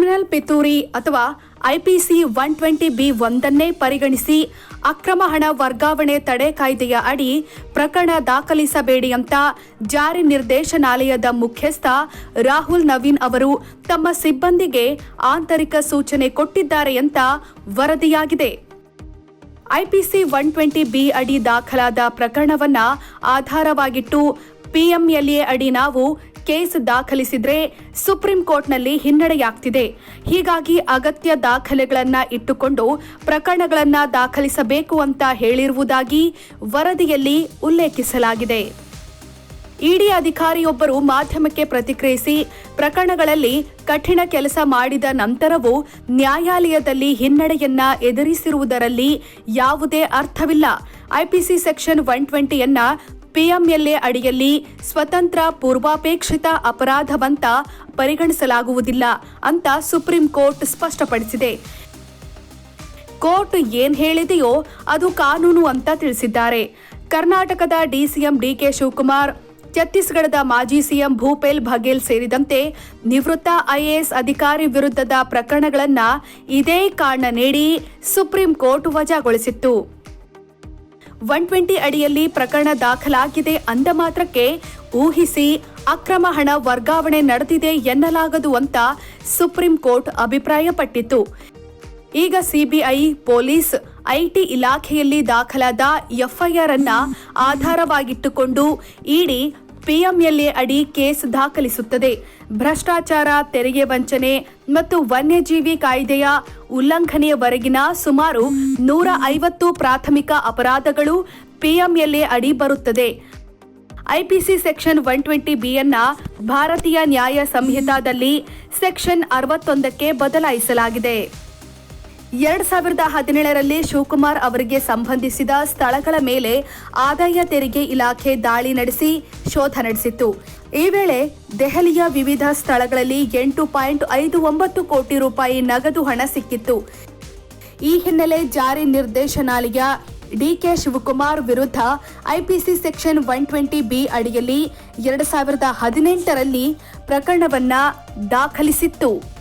Criminal ಪಿತೂರಿ ಅಥವಾ IPC one twenty B ಒಂದನ್ನೇ ಪರಿಗಣಿಸಿ ಅಕ್ರಮ ಹಣ ವರ್ಗಾವಣೆ ತಡೆ ಕಾಯ್ದೆಯ ಅಡಿ ಪ್ರಕರಣ ದಾಖಲಿಸಬೇಡಿ ಅಂತ ಜಾರಿ ನಿರ್ದೇಶನಾಲಯದ ಮುಖ್ಯಸ್ಥ ರಾಹುಲ್ ನವೀನ್ ಅವರು ತಮ್ಮ ಸಿಬ್ಬಂದಿಗೆ ಆಂತರಿಕ ಸೂಚನೆ ಕೊಟ್ಟಿದ್ದಾರೆ ಅಂತ ವರದಿಯಾಗಿದೆ. ಐಪಿಸಿ ಒನ್ ಟ್ವೆಂಟಿ ಬಿ ಅಡಿ ದಾಖಲಾದ ಪ್ರಕರಣವನ್ನ ಆಧಾರವಾಗಿಟ್ಟು ಪಿಎಂಎಲ್ಎ ಅಡಿ ನಾವು ಕೇಸ್ ದಾಖಲಿಸಿದ್ರೆ ಸುಪ್ರೀಂ ಕೋರ್ಟ್ನಲ್ಲಿ ಹಿನ್ನಡೆಯಾಗ್ತಿದೆ. ಹೀಗಾಗಿ ಅಗತ್ಯ ದಾಖಲೆಗಳನ್ನ ಇಟ್ಟುಕೊಂಡು ಪ್ರಕರಣಗಳನ್ನ ದಾಖಲಿಸಬೇಕು ಅಂತ ಹೇಳಿರುವುದಾಗಿ ವರದಿಯಲ್ಲಿ ಉಲ್ಲೇಖಿಸಲಾಗಿದೆ. ಇಡಿ ಅಧಿಕಾರಿಯೊಬ್ಬರು ಮಾಧ್ಯಮಕ್ಕೆ ಪ್ರತಿಕ್ರಿಯಿಸಿ ಪ್ರಕರಣಗಳಲ್ಲಿ ಕಠಿಣ ಕೆಲಸ ಮಾಡಿದ ನಂತರವೂ ನ್ಯಾಯಾಲಯದಲ್ಲಿ ಹಿನ್ನಡೆಯನ್ನ ಎದುರಿಸಿರುವುದರಲ್ಲಿ ಯಾವುದೇ ಅರ್ಥವಿಲ್ಲ. ಐಪಿಸಿ ಸೆಕ್ಷನ್ ಒನ್ ಟ್ವೆಂಟಿಯನ್ನ ಪಿಎಂಎಲ್ಎ ಅಡಿಯಲ್ಲಿ ಸ್ವತಂತ್ರ, ಪೂರ್ವಾಪೇಕ್ಷಿತ ಅಪರಾಧವಂತ ಪರಿಗಣಿಸಲಾಗುವುದಿಲ್ಲ ಅಂತ ಸುಪ್ರೀಂ ಕೋರ್ಟ್ ಸ್ಪಷ್ಟಪಡಿಸಿದೆ. ಕೋರ್ಟ್ ಏನ್ ಹೇಳಿದೆಯೋ ಅದು ಕಾನೂನು ಅಂತ ತಿಳಿಸಿದ್ದಾರೆ. ಕರ್ನಾಟಕದ ಡಿಸಿಎಂ ಡಿಕೆ ಶಿವಕುಮಾರ್, ಛತ್ತೀಸ್ಗಢದ ಮಾಜಿ ಸಿಎಂ ಭೂಪೇಲ್ ಬಘೇಲ್ ಸೇರಿದಂತೆ ನಿವೃತ್ತ ಐಎಎಸ್ ಅಧಿಕಾರಿ ವಿರುದ್ಧದ ಪ್ರಕರಣಗಳನ್ನು ಇದೇ ಕಾರಣ ನೀಡಿ ಸುಪ್ರೀಂ ಕೋರ್ಟ್ ವಜಾಗೊಳಿಸಿತ್ತು. ಒನ್ ಟ್ವೆಂಟಿ ಅಡಿಯಲ್ಲಿ ಪ್ರಕರಣ ದಾಖಲಾಗಿದೆ ಅಂದ ಮಾತ್ರಕ್ಕೆ ಊಹಿಸಿ ಅಕ್ರಮ ಹಣ ವರ್ಗಾವಣೆ ನಡೆದಿದೆ ಎನ್ನಲಾಗದು ಅಂತ ಸುಪ್ರೀಂ ಕೋರ್ಟ್ ಅಭಿಪ್ರಾಯಪಟ್ಟಿತ್ತು. ಈಗ ಸಿಬಿಐ, ಪೊಲೀಸ್, ಐಟಿ ಇಲಾಖೆಯಲ್ಲಿ ದಾಖಲಾದ ಎಫ್ಐಆರ್ ಅನ್ನ ಆಧಾರವಾಗಿಟ್ಟುಕೊಂಡು ಇಡಿ ಪಿಎಂಎಲ್ಎ ಅಡಿ ಕೇಸ್ ದಾಖಲಿಸುತ್ತದೆ. ಭ್ರಷ್ಟಾಚಾರ, ತೆರಿಗೆ ವಂಚನೆ ಮತ್ತು ವನ್ಯಜೀವಿ ಕಾಯ್ದೆಯ ಉಲ್ಲಂಘನೆಯವರೆಗಿನ ಸುಮಾರು ನೂರ ಐವತ್ತು ಪ್ರಾಥಮಿಕ ಅಪರಾಧಗಳು ಪಿಎಂಎಲ್ಎ ಅಡಿ ಬರುತ್ತದೆ. ಐಪಿಸಿ ಸೆಕ್ಷನ್ ಒನ್ ಟ್ವೆಂಟಿ ಬಿಯನ್ನ ಭಾರತೀಯ ನ್ಯಾಯ ಸಂಹಿತಾದಲ್ಲಿ ಸೆಕ್ಷನ್ ಅರವತ್ತೊಂದಕ್ಕೆ ಬದಲಾಯಿಸಲಾಗಿದೆ. ಎರಡ್ ಸಾವಿರದ ಹದಿನೇಳರಲ್ಲಿ ಶಿವಕುಮಾರ್ ಅವರಿಗೆ ಸಂಬಂಧಿಸಿದ ಸ್ಥಳಗಳ ಮೇಲೆ ಆದಾಯ ತೆರಿಗೆ ಇಲಾಖೆ ದಾಳಿ ನಡೆಸಿ ಶೋಧ ನಡೆಸಿತ್ತು. ಈ ವೇಳೆ ದೆಹಲಿಯ ವಿವಿಧ ಸ್ಥಳಗಳಲ್ಲಿ ಎಂಟು ಪಾಯಿಂಟ್ ಐದು ಒಂಬತ್ತು ಕೋಟಿ ರೂಪಾಯಿ ನಗದು ಹಣ ಸಿಕ್ಕಿತ್ತು. ಈ ಹಿನ್ನೆಲೆ ಜಾರಿ ನಿರ್ದೇಶನಾಲಯ ಡಿಕೆ ಶಿವಕುಮಾರ್ ವಿರುದ್ಧ IPC section one twenty B ಅಡಿಯಲ್ಲಿ ಎರಡು ಸಾವಿರದ ಹದಿನೆಂಟರಲ್ಲಿ ಪ್ರಕರಣವನ್ನ ದಾಖಲಿಸಿತ್ತು.